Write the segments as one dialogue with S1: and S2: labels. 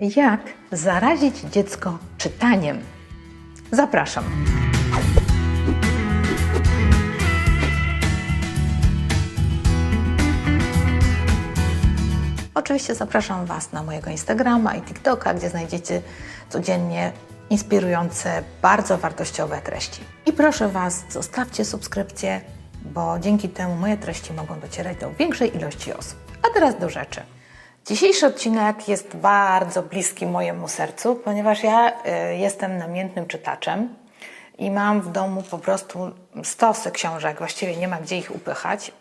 S1: Jak zarazić dziecko czytaniem? Zapraszam. Oczywiście zapraszam Was na mojego Instagrama i TikToka, gdzie znajdziecie codziennie inspirujące, bardzo wartościowe treści. I proszę Was, zostawcie subskrypcję, bo dzięki temu moje treści mogą docierać do większej ilości osób. A teraz do rzeczy. Dzisiejszy odcinek jest bardzo bliski mojemu sercu, ponieważ ja y, jestem namiętnym czytaczem i mam w domu po prostu stosy książek, właściwie nie ma gdzie ich upychać.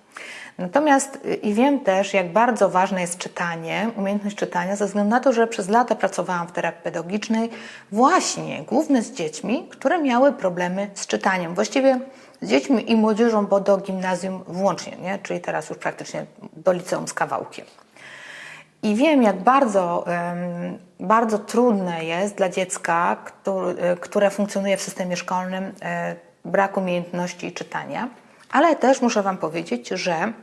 S1: Natomiast y, i wiem też, jak bardzo ważne jest czytanie, umiejętność czytania, ze względu na to, że przez lata pracowałam w terapii pedagogicznej właśnie głównie z dziećmi, które miały problemy z czytaniem. Właściwie z dziećmi i młodzieżą, bo do gimnazjum włącznie, nie? czyli teraz już praktycznie do liceum z kawałkiem. I wiem, jak bardzo, bardzo trudne jest dla dziecka, e, które funkcjonuje w systemie szkolnym, e, brak umiejętności czytania. Ale też muszę Wam powiedzieć, że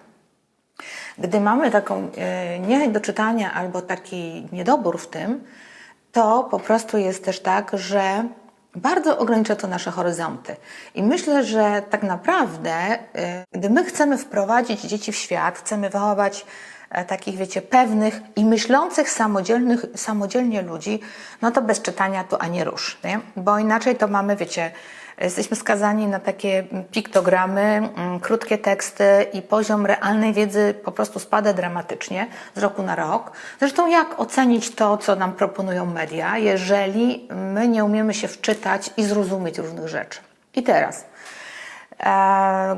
S1: gdy mamy taką e, niechęć do czytania albo taki niedobór w tym, to po prostu jest też tak, że bardzo ogranicza to nasze horyzonty. I myślę, że tak naprawdę, gdy my chcemy wprowadzić dzieci w świat, chcemy wychować takich, wiecie, pewnych i myślących samodzielnych, samodzielnie ludzi, no to bez czytania to ani rusz, nie? Bo inaczej to mamy, wiecie, jesteśmy skazani na takie piktogramy, mm, krótkie teksty i poziom realnej wiedzy po prostu spada dramatycznie z roku na rok. Zresztą jak ocenić to, co nam proponują media, jeżeli my nie umiemy się wczytać i zrozumieć różnych rzeczy? I teraz, E,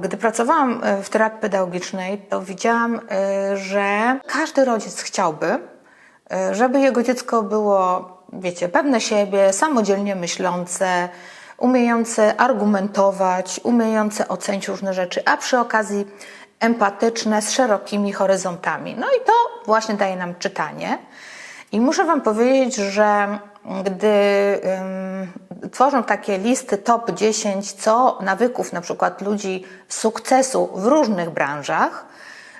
S1: Gdy pracowałam e, w terapii pedagogicznej, to widziałam, e, że każdy rodzic chciałby, e, żeby jego dziecko było, wiecie, pewne siebie, samodzielnie myślące, umiejące argumentować, umiejące ocenić różne rzeczy, a przy okazji empatyczne, z szerokimi horyzontami. No i to właśnie daje nam czytanie. I muszę Wam powiedzieć, że gdy tworzą takie listy top 10 co nawyków na przykład ludzi sukcesu w różnych branżach,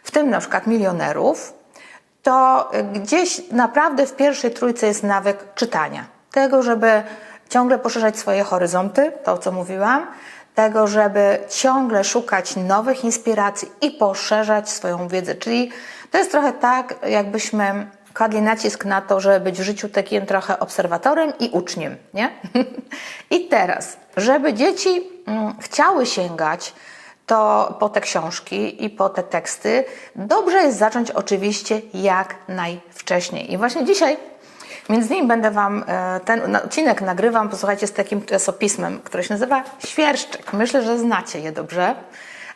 S1: w tym na przykład milionerów, to gdzieś naprawdę w pierwszej trójce jest nawyk czytania. Tego, żeby ciągle poszerzać swoje horyzonty, to co mówiłam, tego, żeby ciągle szukać nowych inspiracji i poszerzać swoją wiedzę. Czyli to jest trochę tak, jakbyśmy kładli nacisk na to, żeby być w życiu takim trochę obserwatorem i uczniem, nie? I teraz, żeby dzieci mm, chciały sięgać to po te książki i po te teksty, dobrze jest zacząć oczywiście jak najwcześniej. I właśnie dzisiaj Między innymi będę Wam e, ten odcinek nagrywam, posłuchajcie, z takim czasopismem, które się nazywa Świerszczyk. Myślę, że znacie je dobrze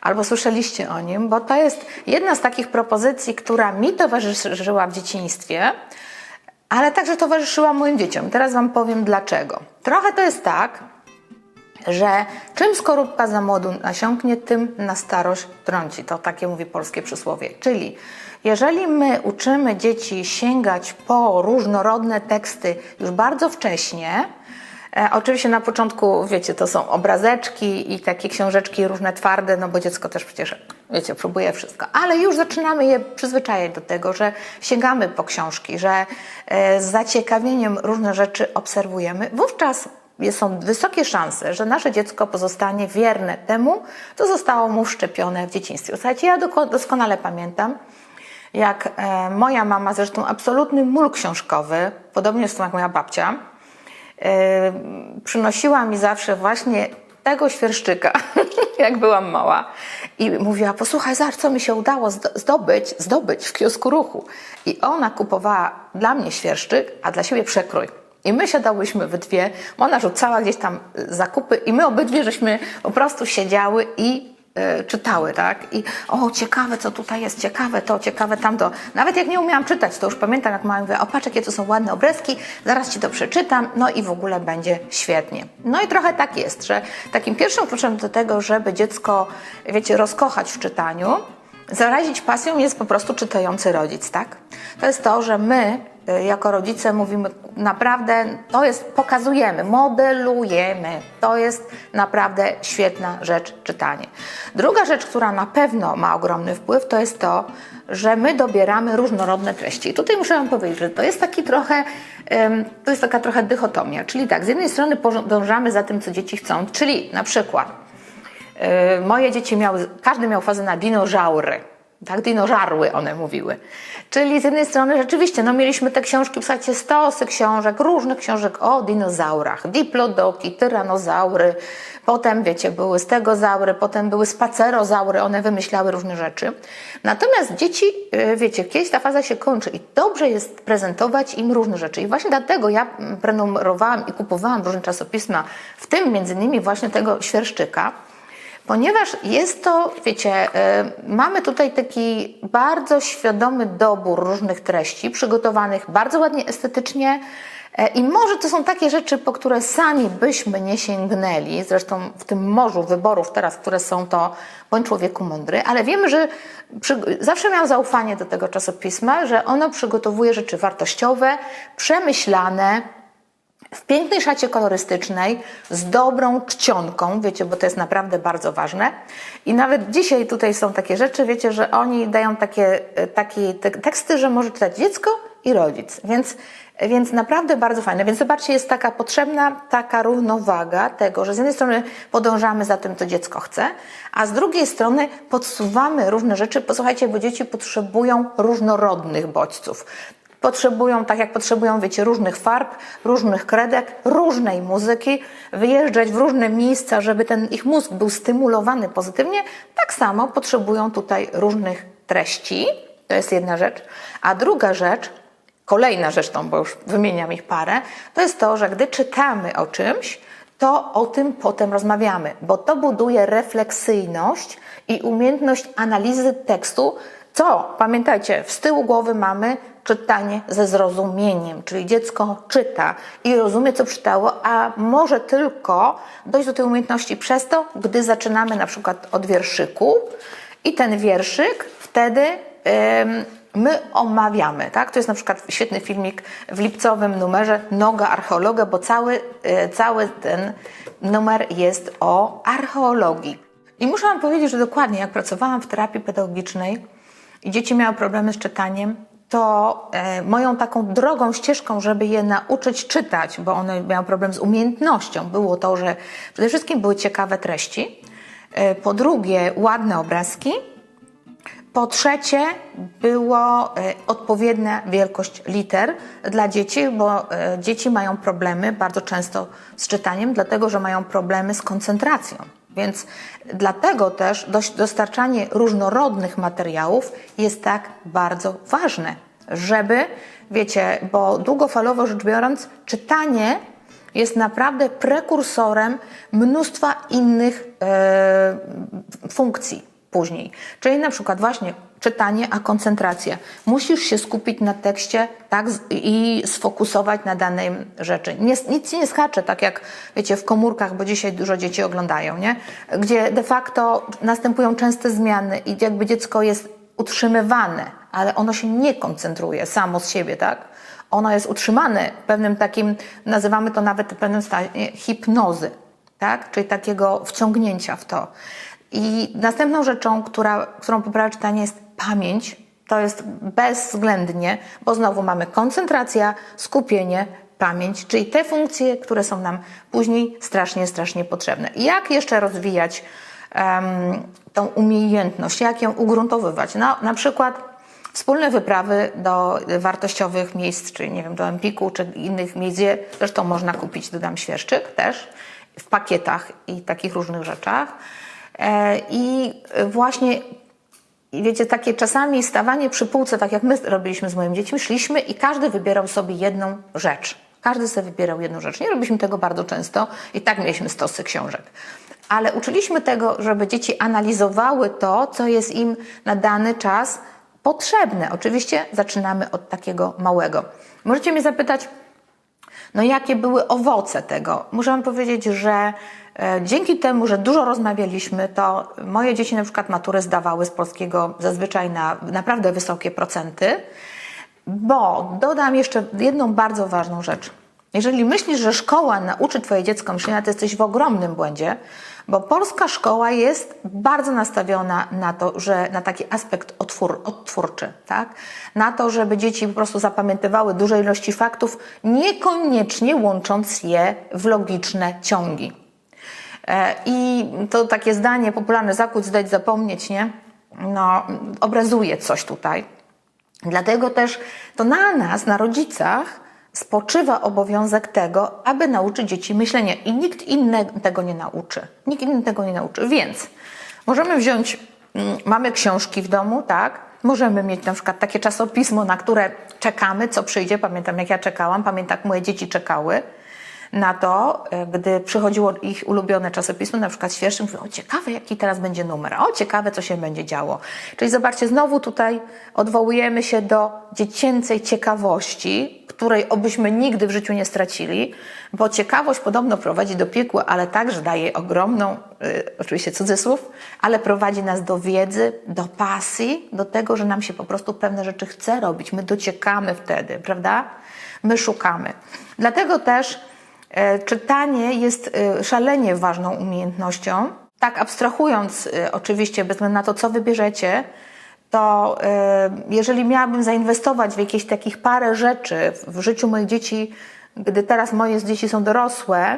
S1: albo słyszeliście o nim, bo to jest jedna z takich propozycji, która mi towarzyszyła w dzieciństwie, ale także towarzyszyła moim dzieciom. Teraz Wam powiem dlaczego. Trochę to jest tak, że czym skorupka za młodu nasiąknie, tym na starość trąci. To takie mówi polskie przysłowie. Czyli jeżeli my uczymy dzieci sięgać po różnorodne teksty już bardzo wcześnie, oczywiście na początku, wiecie, to są obrazeczki i takie książeczki różne twarde, no bo dziecko też przecież, wiecie, próbuje wszystko, ale już zaczynamy je przyzwyczajać do tego, że sięgamy po książki, że e, z zaciekawieniem różne rzeczy obserwujemy, wówczas są wysokie szanse, że nasze dziecko pozostanie wierne temu, co zostało mu wszczepione w dzieciństwie. Słuchajcie, ja doskonale pamiętam, jak e, moja mama, zresztą absolutny mól książkowy, podobnie zresztą jak moja babcia, e, przynosiła mi zawsze właśnie tego świerszczyka, jak byłam mała. I mówiła, posłuchaj, zobacz, co mi się udało zdo- zdobyć, zdobyć w kiosku ruchu. I ona kupowała dla mnie świerszczyk, a dla siebie przekrój. I my siadałyśmy we dwie, ona rzucała gdzieś tam y, zakupy i my obydwie żeśmy po prostu siedziały i czytały, tak? I o, ciekawe, co tutaj jest, ciekawe to, ciekawe tamto. Nawet jak nie umiałam czytać, to już pamiętam, jak mama mówiła, o patrz, jakie to są ładne obrazki, zaraz ci to przeczytam, no i w ogóle będzie świetnie. No i trochę tak jest, że takim pierwszym kluczem do tego, żeby dziecko, wiecie, rozkochać w czytaniu, zarazić pasją jest po prostu czytający rodzic, tak? To jest to, że my jako rodzice mówimy naprawdę, to jest, pokazujemy, modelujemy. To jest naprawdę świetna rzecz czytanie. Druga rzecz, która na pewno ma ogromny wpływ, to jest to, że my dobieramy różnorodne treści. I tutaj muszę Wam powiedzieć, że to jest taki trochę, to jest taka trochę dychotomia. Czyli tak, z jednej strony podążamy za tym, co dzieci chcą, czyli na przykład Yy, moje dzieci miały, każdy miał fazę na dinozaury. Tak, dinożarły one mówiły. Czyli z jednej strony rzeczywiście, no mieliśmy te książki, zasadzie stosy książek, różnych książek o dinozaurach, diplodoki, tyranozaury, potem wiecie, były stegozaury, potem były spacerozaury, one wymyślały różne rzeczy. Natomiast dzieci, yy, wiecie, kiedyś ta faza się kończy i dobrze jest prezentować im różne rzeczy. I właśnie dlatego ja prenumerowałam i kupowałam różne czasopisma, w tym między innymi właśnie tego świerszczyka, Ponieważ jest to, wiecie, y, mamy tutaj taki bardzo świadomy dobór różnych treści, przygotowanych bardzo ładnie estetycznie. e, I może to są takie rzeczy, po które sami byśmy nie sięgnęli, zresztą w tym morzu wyborów teraz, które są to bądź człowieku mądry, ale wiemy, że przy, zawsze miałam zaufanie do tego czasopisma, że ono przygotowuje rzeczy wartościowe, przemyślane, w pięknej szacie kolorystycznej, z dobrą czcionką, wiecie, bo to jest naprawdę bardzo ważne. I nawet dzisiaj tutaj są takie rzeczy, wiecie, że oni dają takie, e, takie te teksty, że może czytać dziecko i rodzic. Więc, więc naprawdę bardzo fajne. Więc zobaczcie, jest taka potrzebna taka równowaga tego, że z jednej strony podążamy za tym, co dziecko chce, a z drugiej strony podsuwamy różne rzeczy. Posłuchajcie, bo dzieci potrzebują różnorodnych bodźców potrzebują, tak jak potrzebują, wiecie, różnych farb, różnych kredek, różnej muzyki, wyjeżdżać w różne miejsca, żeby ten ich mózg był stymulowany pozytywnie, tak samo potrzebują tutaj różnych treści. To jest jedna rzecz. A druga rzecz, kolejna zresztą, bo już wymieniam ich parę, to jest to, że gdy czytamy o czymś, to o tym potem rozmawiamy, bo to buduje refleksyjność i umiejętność analizy tekstu, co, pamiętajcie, z tyłu głowy mamy czytanie ze zrozumieniem, czyli dziecko czyta i rozumie, co czytało, a może tylko dojść do tej umiejętności przez to, gdy zaczynamy na przykład od wierszyku i ten wierszyk wtedy ym, my omawiamy, tak? To jest na przykład świetny filmik w lipcowym numerze Noga archeologa, bo cały, y, cały ten numer jest o archeologii. I muszę Wam powiedzieć, że dokładnie jak pracowałam w terapii pedagogicznej i dzieci miały problemy z czytaniem, to e, moją taką drogą, ścieżką, żeby je nauczyć czytać, bo one miały problem z umiejętnością, było to, że przede wszystkim były ciekawe treści, e, po drugie ładne obrazki, po trzecie, było e, odpowiednia wielkość liter dla dzieci, bo dzieci mają problemy bardzo często z czytaniem, dlatego że mają problemy z koncentracją. Więc dlatego też dostarczanie różnorodnych materiałów jest tak bardzo ważne, żeby, wiecie, bo długofalowo rzecz biorąc, czytanie jest naprawdę prekursorem mnóstwa innych e, funkcji później. Czyli na przykład właśnie czytanie, a koncentracja. Musisz się skupić na tekście tak, i sfokusować na danej rzeczy. Nie, nic nie skacze, tak jak wiecie w komórkach, bo dzisiaj dużo dzieci oglądają, nie? gdzie de facto następują częste zmiany i jakby dziecko jest utrzymywane, ale ono się nie koncentruje samo z siebie, tak? Ono jest utrzymane pewnym takim, nazywamy to nawet w pewnym stanie hipnozy, tak? czyli takiego wciągnięcia w to. I następną rzeczą, która, którą poprawia czytanie jest pamięć. To jest bezwzględnie, bo znowu mamy koncentracja, skupienie, pamięć, czyli te funkcje, które są nam później strasznie, strasznie potrzebne. Jak jeszcze rozwijać em, tą umiejętność, jak ją ugruntowywać? No, na przykład Wspólne wyprawy do wartościowych miejsc, czyli nie wiem, do Empiku czy innych miejsc, gdzie zresztą można kupić, dodam świerszczyk też, w pakietach i takich różnych rzeczach. E, I właśnie, i wiecie, takie czasami stawanie przy półce, tak jak my robiliśmy z moimi dziećmi, szliśmy i każdy wybierał sobie jedną rzecz. Każdy sobie wybierał jedną rzecz. Nie robiliśmy tego bardzo często i tak mieliśmy stosy książek. Ale uczyliśmy tego, żeby dzieci analizowały to, co jest im na dany czas potrzebne. Oczywiście zaczynamy od takiego małego. Możecie mnie zapytać, no jakie były owoce tego? Muszę Wam powiedzieć, że dzięki temu, że dużo rozmawialiśmy, to moje dzieci na przykład matury zdawały z polskiego zazwyczaj na naprawdę wysokie procenty. Bo dodam jeszcze jedną bardzo ważną rzecz. Jeżeli myślisz, że szkoła nauczy Twoje dziecko myślenia, to jesteś w ogromnym błędzie, bo polska szkoła jest bardzo nastawiona na to, że na taki aspekt otwór, odtwórczy, tak? Na to, żeby dzieci po prostu zapamiętywały duże ilości faktów, niekoniecznie łącząc je w logiczne ciągi. E, I to takie zdanie popularne, zakłód zdać, zapomnieć, nie? No, obrazuje coś tutaj. Dlatego też to na nas, na rodzicach, spoczywa obowiązek tego, aby nauczyć dzieci myślenia i nikt inny tego nie nauczy. Nikt inny tego nie nauczy. Więc możemy wziąć, mm, mamy książki w domu, tak? Możemy mieć na przykład takie czasopismo, na które czekamy, co przyjdzie. Pamiętam, jak ja czekałam, pamiętam, jak moje dzieci czekały na to, e, gdy przychodziło ich ulubione czasopismo, na przykład świeżym, mówię, o ciekawe, jaki teraz będzie numer, o ciekawe, co się będzie działo. Czyli zobaczcie, znowu tutaj odwołujemy się do dziecięcej ciekawości, której obyśmy nigdy w życiu nie stracili, bo ciekawość podobno prowadzi do piekła, ale także daje ogromną, y, oczywiście cudzysłów, ale prowadzi nas do wiedzy, do pasji, do tego, że nam się po prostu pewne rzeczy chce robić. My dociekamy wtedy, prawda? My szukamy. Dlatego też czytanie jest e, szalenie ważną umiejętnością. Tak, abstrahując e, oczywiście, bez względu na to, co wybierzecie, to e, jeżeli miałabym zainwestować w jakieś takich parę rzeczy w życiu moich dzieci, gdy teraz moje dzieci są dorosłe,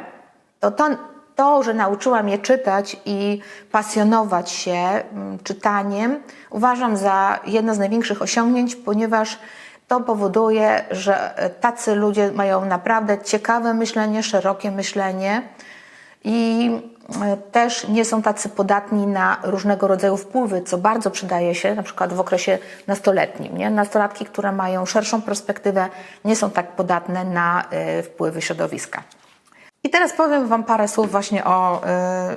S1: to to, to że nauczyłam je czytać i pasjonować się mm, czytaniem, uważam za jedno z największych osiągnięć, ponieważ to powoduje, że tacy ludzie mają naprawdę ciekawe myślenie, szerokie myślenie i e, też nie są tacy podatni na różnego rodzaju wpływy, co bardzo przydaje się na przykład w okresie nastoletnim. Nie? Nastolatki, które mają szerszą perspektywę, nie są tak podatne na e, wpływy środowiska. I teraz powiem Wam parę słów właśnie o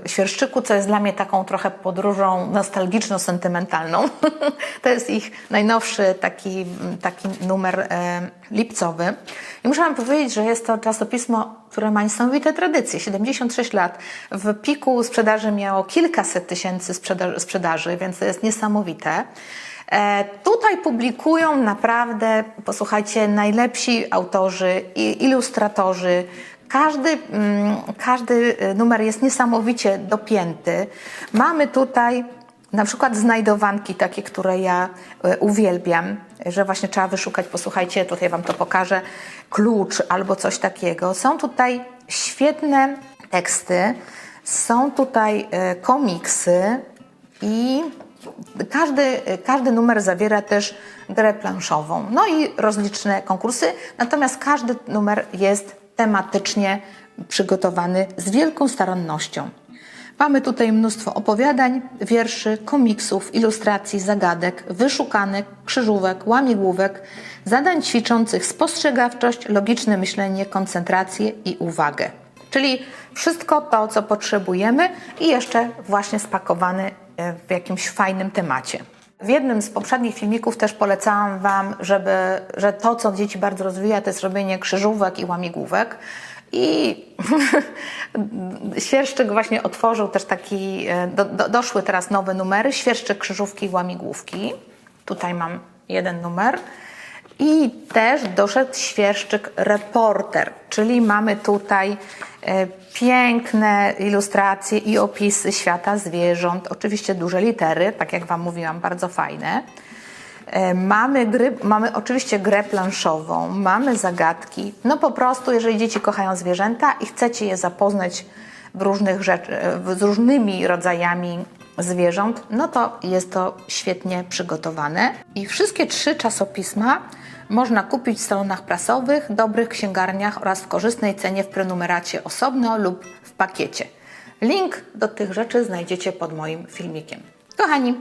S1: y, Świerszczyku, co jest dla mnie taką trochę podróżą nostalgiczno-sentymentalną. to jest ich najnowszy taki, taki numer y, lipcowy. I muszę Wam powiedzieć, że jest to czasopismo, które ma niesamowite tradycje. 76 lat. W piku sprzedaży miało kilkaset tysięcy sprzedaży, więc to jest niesamowite. E, tutaj publikują naprawdę, posłuchajcie, najlepsi autorzy i ilustratorzy, każdy, mm, każdy numer jest niesamowicie dopięty. Mamy tutaj na przykład znajdowanki takie, które ja e, uwielbiam, że właśnie trzeba wyszukać, posłuchajcie, tutaj Wam to pokażę, klucz albo coś takiego. Są tutaj świetne teksty, są tutaj e, komiksy i każdy, każdy numer zawiera też grę planszową. No i rozliczne konkursy, natomiast każdy numer jest tematycznie przygotowany z wielką starannością. Mamy tutaj mnóstwo opowiadań, wierszy, komiksów, ilustracji, zagadek, wyszukanek, krzyżówek, łamigłówek, zadań ćwiczących spostrzegawczość, logiczne myślenie, koncentrację i uwagę. Czyli wszystko to, co potrzebujemy i jeszcze właśnie spakowane w jakimś fajnym temacie. W jednym z poprzednich filmików też polecałam Wam, żeby, że to, co dzieci bardzo rozwija, to jest robienie krzyżówek i łamigłówek. I Świerszczyk właśnie otworzył też taki, e, do, do, doszły teraz nowe numery, Świerszczyk, krzyżówki i łamigłówki. Tutaj mam jeden numer. I też doszedł świerszczyk reporter, czyli mamy tutaj e, piękne ilustracje i opisy świata zwierząt, oczywiście duże litery, tak jak Wam mówiłam, bardzo fajne. E, mamy, gry, mamy oczywiście grę planszową, mamy zagadki. No po prostu, jeżeli dzieci kochają zwierzęta i chcecie je zapoznać w różnych rzeczy, z różnymi rodzajami zwierząt, no to jest to świetnie przygotowane. I wszystkie trzy czasopisma można kupić w salonach prasowych, dobrych księgarniach oraz w korzystnej cenie w prenumeracie osobno lub w pakiecie. Link do tych rzeczy znajdziecie pod moim filmikiem. Kochani,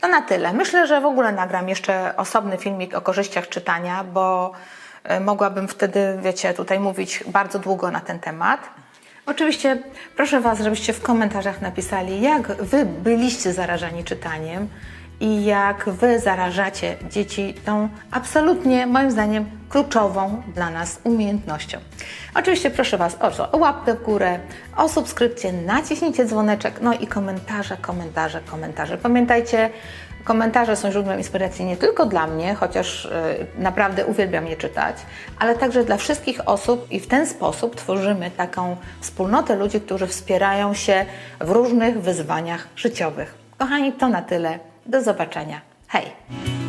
S1: to na tyle. Myślę, że w ogóle nagram jeszcze osobny filmik o korzyściach czytania, bo e, mogłabym wtedy, wiecie, tutaj mówić bardzo długo na ten temat. Oczywiście proszę Was, żebyście w komentarzach napisali, jak Wy byliście zarażeni czytaniem i jak Wy zarażacie dzieci tą absolutnie, moim zdaniem, kluczową dla nas umiejętnością. Oczywiście proszę Was o, łapkę w górę, o subskrypcję, naciśnijcie dzwoneczek, no i komentarze, komentarze, komentarze. Pamiętajcie, Komentarze są źródłem inspiracji nie tylko dla mnie, chociaż y, naprawdę uwielbiam je czytać, ale także dla wszystkich osób i w ten sposób tworzymy taką wspólnotę ludzi, którzy wspierają się w różnych wyzwaniach życiowych. Kochani, to na tyle. Do zobaczenia. Hej!